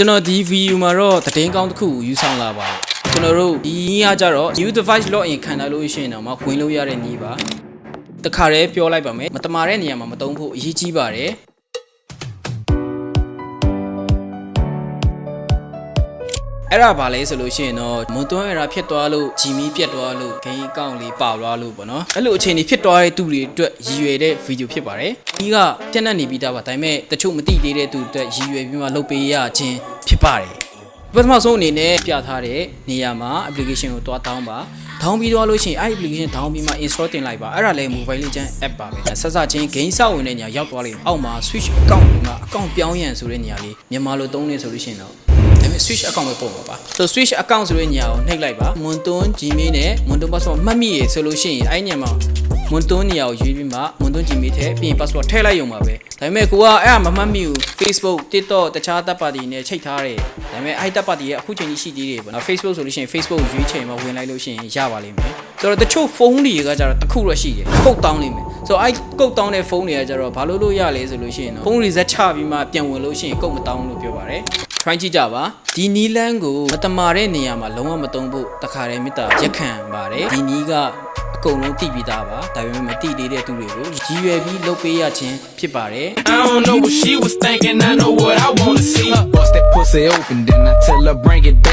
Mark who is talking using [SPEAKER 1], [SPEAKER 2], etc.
[SPEAKER 1] ကျွန်တော်ဒီဗီဒီယိုမှာတော့သတင်းကောင်းတစ်ခုကိုယူဆောင်လာပါတယ်ကျွန်တော်တို့ဒီနည်းကကြတော့ new device login ခံထားလို့ရှိရင်တော့မှဝင်လို့ရတဲ့နည်းပါတခါတည်းပြောလိုက်ပါမယ်မတမာတဲ့နေရာမှာမတုံးဖို့အရေးကြီးပါတယ် အဲ့ဒါဘာလဲဆိုလို့ရှိရင်တော့မွန်တွန်းအရာဖြစ်သွားလို့ဂျီမီပြတ်သွားလို့ဂိမ်းအကောင့်လေးပါသွားလို့ပေါ့နော်အဲ့လိုအခြေအနေဖြစ်သွားတဲ့သူတွေအတွက်ရည်ရွယ်တဲ့ဗီဒီယိုဖြစ်ပါတယ်ဒီကပြတ်နှက်နေပြီးသားပါဒါပေမဲ့တချို့မသိသေးတဲ့သူအတွက်ရည်ရွယ်ပြီးမှလုပ်ပေးရခြင်းဖြစ်ပါတယ်ပထမဆုံးအနေနဲ့ပြထားတဲ့နေရာမှာ application ကိုတွားတောင်းပါ down ပြီးသွားလို့ရှိရင်အဲ့ application down ပြီးမှ install တင်လိုက်ပါအဲ့ဒါလည်း mobile legend app ပါပဲဆက်စချင်း game ဆောက်ဝင်တဲ့နေရာရောက်သွားလိမ့်မယ်အောက်မှာ switch account က account ပြောင်းရန်ဆိုတဲ့နေရာလေးမြန်မာလိုသုံးနေဆိုလို့ရှိရင်တော့ ဒါပေမဲ့ switch account ပဲပုံပါပါဆို switch account ဆိုတဲ့နေရာကိုနှိပ်လိုက်ပါမွန်တွန်း gmail နဲ့မွန်တွန်း password မှတ်မိရဆိုလို့ရှိရင်အဲ့နေရာမှာမွန်တွန်းနေရာကိုရွေးပြီးမှမွန်တွန်း gmail ထည့်ပြီးရင် password ထည့်လိုက်ရုံပါပဲဒါပေမဲ့ကိုကအဲ့ဒါမမှတ်မိဘူး Facebook TikTok တခြားတပ်ပါတီနဲ့ချိတ်ထားတယ်ဒါပေမဲ့အဲ့တပ်ပါတီရဲ့အခုချိန်ကြီးရှိသေးတယ်ပေါ့နော် Facebook ဆိုလို့ရှိရင် Facebook ကိုရွေးချိန်မှာဝင်လိုက်လို့ရှိရင်ရပါလိမ့်မယ်ဆိုတော့တချို့ဖုန်းတွေကကြတော့တစ်ခုတော့ရှိတယ်ကုတ်တောင်းလိမ့်မယ်ဆိုတော့အဲ့ကုတ်တောင်းတဲ့ဖုန်းတွေကကြတော့ဘာလို့လို့ရလဲဆိုလို့ရှိရင်တော့ဖုန်း reset ချပြီးမှပြန်ဝင်လို့ရှိရင်ကုတ်မတောင်းလို့ပြောပါတယ် try ကြည့်ကြပါဒီနီလန်းကိုမတမာတဲ့နေရာမှာလုံးဝမတုံးဖို့တခါတည်းမေတ္တာရက်ခံပါတယ်ဒီနီးကအကုန်လုံးသိပြီးသားပါဒါပေမဲ့မသိသေးတဲ့သူတွေကိုရည်ရွယ်ပြီးလုပ်ပေးရခြင်းဖြစ်ပါတယ်
[SPEAKER 2] I don't know what she was thinking, I know what I wanna see.
[SPEAKER 3] Bust that pussy open, then I tell her bring it back.